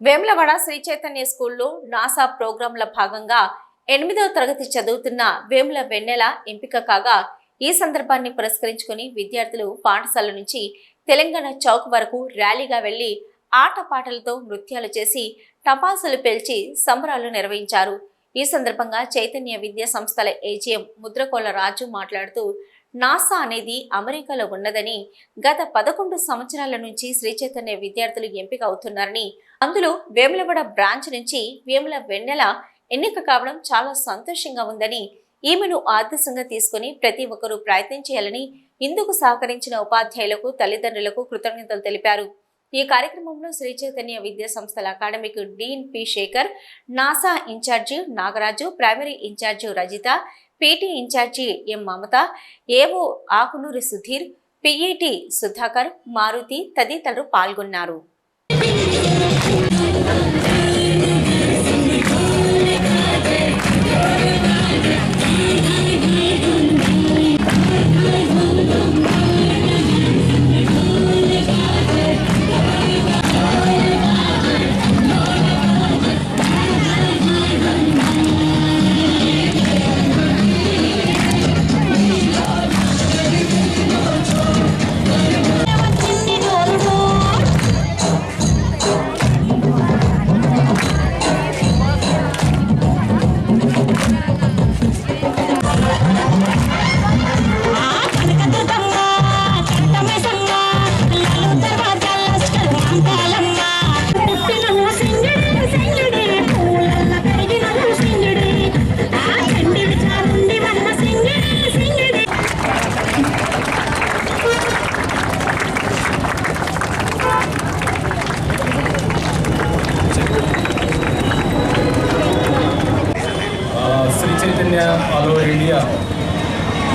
వేములవాడ శ్రీ చైతన్య స్కూల్లో నాసా ప్రోగ్రాంల భాగంగా ఎనిమిదవ తరగతి చదువుతున్న వేముల వెన్నెల ఎంపిక కాగా ఈ సందర్భాన్ని పురస్కరించుకుని విద్యార్థులు పాఠశాల నుంచి తెలంగాణ చౌక్ వరకు ర్యాలీగా వెళ్ళి ఆటపాటలతో నృత్యాలు చేసి టపాసులు పేల్చి సంబరాలు నిర్వహించారు. ఈ సందర్భంగా చైతన్య విద్యా సంస్థల ఏజీఎం ముద్రకోల రాజు మాట్లాడుతూ నాసా అనేది అమెరికాలో ఉన్నదని గత పదకొండు సంవత్సరాల నుంచి శ్రీచైతన్య విద్యార్థులు ఎంపిక అవుతున్నారని అందులో వేములవాడ బ్రాంచ్ నుంచి వేముల వెన్నెల ఎన్నిక కావడం చాలా సంతోషంగా ఉందని ఈమెను ఆదర్శంగా తీసుకుని ప్రతి ఒక్కరూ ప్రయత్నం చేయాలని ఇందుకు సహకరించిన ఉపాధ్యాయులకు తల్లిదండ్రులకు కృతజ్ఞతలు తెలిపారు. ఈ కార్యక్రమంలో శ్రీ చైతన్య విద్యా సంస్థల academic dean P Shekar NASA incharge Nagaraju primary incharge Rajitha PT incharge M Mamata AO Akunuri Sudheer PET Sudhakar Maruthi తదితరులు పాల్గొన్నారు.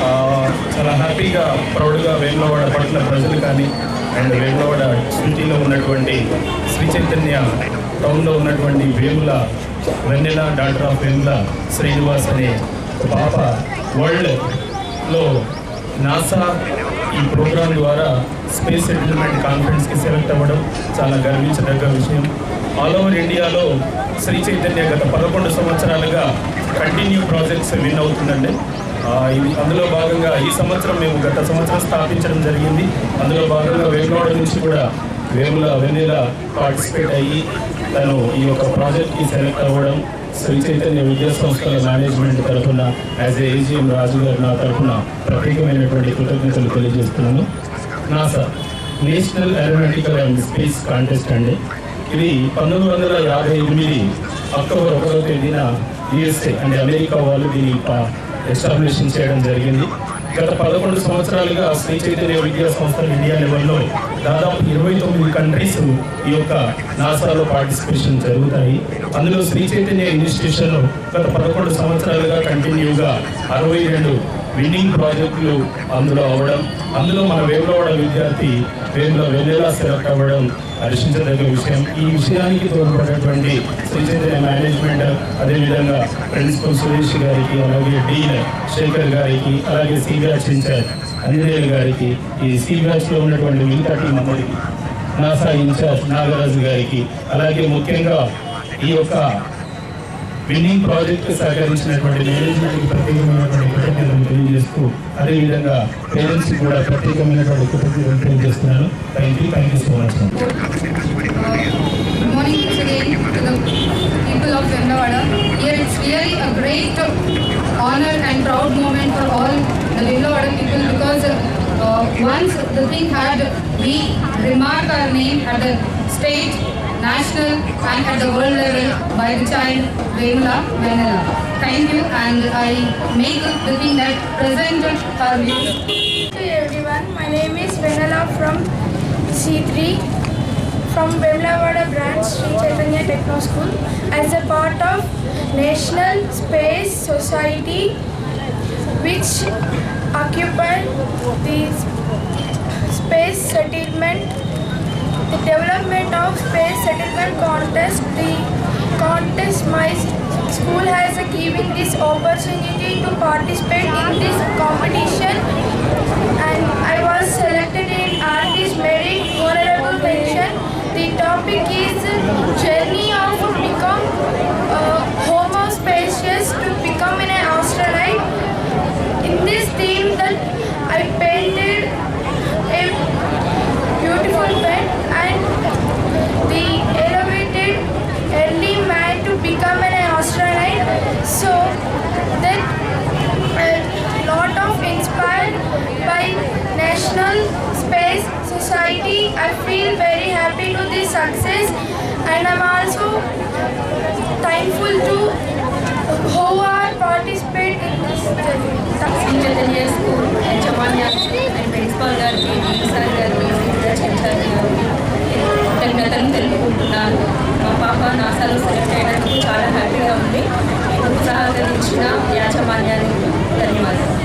ఆల్ చాలా హ్యాపీగా ప్రౌడ్గా వేములవాడ పట్ల ప్రజలు కానీ అండ్ వేములవాడ సిటీలో ఉన్నటువంటి శ్రీ చైతన్య టౌన్లో ఉన్నటువంటి వేముల వెన్నెల డాక్టర్ ఆఫ్ వేముల శ్రీనివాస్ అనే పాప వరల్డ్లో నాసా ఈ ప్రోగ్రాం ద్వారా స్పేస్ సెటిల్మెంట్ కాన్ఫరెన్స్కి సెలెక్ట్ అవ్వడం చాలా గర్వించదగ్గ విషయం. ఆల్ ఓవర్ ఇండియాలో శ్రీ చైతన్య గత పదకొండు సంవత్సరాలుగా కంటిన్యూ ప్రాజెక్ట్స్ విన్ అవుతుందండి. ఇది అందులో భాగంగా ఈ సంవత్సరం మేము గత సంవత్సరం స్థాపించడం జరిగింది. అందులో భాగంగా వేములవాడ నుంచి కూడా వేముల వెన్నెల పార్టిసిపేట్ అయ్యి తను ఈ యొక్క ప్రాజెక్ట్కి సెలెక్ట్ అవ్వడం శ్రీ చైతన్య విద్యా సంస్థల మేనేజ్మెంట్ తరఫున యాజ్ ఏ ఏజీఎం రాజు గారు నా తరఫున ప్రత్యేకమైనటువంటి కృతజ్ఞతలు తెలియజేస్తున్నాను. NASA national aeronautical and space contest అండి. ఇది పంతొమ్మిది వందల యాభై ఎనిమిది అక్టోబర్ ఒకటో తేదీన యుఎస్ఏ అంటే అమెరికా వాళ్ళు దీన్ని ఎస్టాబ్లిష్ చేయడం జరిగింది. గత పదకొండు సంవత్సరాలుగా శ్రీ చైతన్య విద్యా సంస్థలు ఇండియా లెవెల్లో దాదాపు ఇరవై తొమ్మిది కంట్రీస్ ఈ యొక్క నాసాలో పార్టిసిపేషన్ జరుగుతాయి. అందులో శ్రీ చైతన్య ఇన్స్టిట్యూషన్ గత పదకొండు సంవత్సరాలుగా కంటిన్యూగా అరవై రెండు విన్నింగ్ ప్రాజెక్టులు అందులో అవ్వడం అందులో మన వేములవాడ విద్యార్థి వేముల వెన్నెలా సెలెక్ట్ అవ్వడం హర్షించదగ్గ విషయం. ఈ విషయానికి తోడ్పడేటువంటి శ్రీచైతన్య మేనేజ్మెంట్ అదేవిధంగా ప్రిన్సిపల్ సురేష్ గారికి అలాగే డీన్ శేఖర్ గారికి అలాగే సి బ్యాచ్ ఇన్ఛార్జ్ అంజనేయులు గారికి ఈ సి బ్యాచ్లో ఉన్నటువంటి మిగతా టీం అందరికి నాసా ఇన్ఛార్జ్ నాగరాజు గారికి అలాగే ముఖ్యంగా ఈ యొక్క విన్నింగ్ ప్రాజెక్ట్ సహకరించినటువంటి మేనేజ్మెంట్కి ప్రత్యేకమైనటువంటి కృతజ్ఞతలు అదేవిధంగా పేరెంట్స్కి కూడా ప్రత్యేకమైనటువంటి కృతజ్ఞతలు తెలియజేస్తున్నాను thank you thank you so much morning people of Vemlavada. Here it's really a great honor and proud moment for all the Vemlavada people because uh, once the thing had we remark our name at the state, national and at the world level by the child Vemla Venela. Thank you and I make the thing that present our views. Hello everyone, my name is Venala from C3 from Bemlavada branch Sri Chaitanya Techno School as a part of National Space Society which occupied the space settlement the development of space settlement contest, the contest my school has given this opportunity to participate in this competition and I was selected in artist merit honorable mention. The topic is journey of become uh, homo spacious to become an astronaut. In this theme that I painted a beautiful painting and they elevated early man to become an astronaut. So then a lot of inspired by National Space Society. I feel very happy to this success and I'm also thankful to who are participate in this Senior School at Chawanya and Principal Gargi, Sir Gargi, Sir Gargi. పాప నాసాలు select అయినందుకు చాలా హ్యాపీగా ఉంది. ఉత్సాహకరించిన యాజమాన్యానికి ధన్యవాదాలు.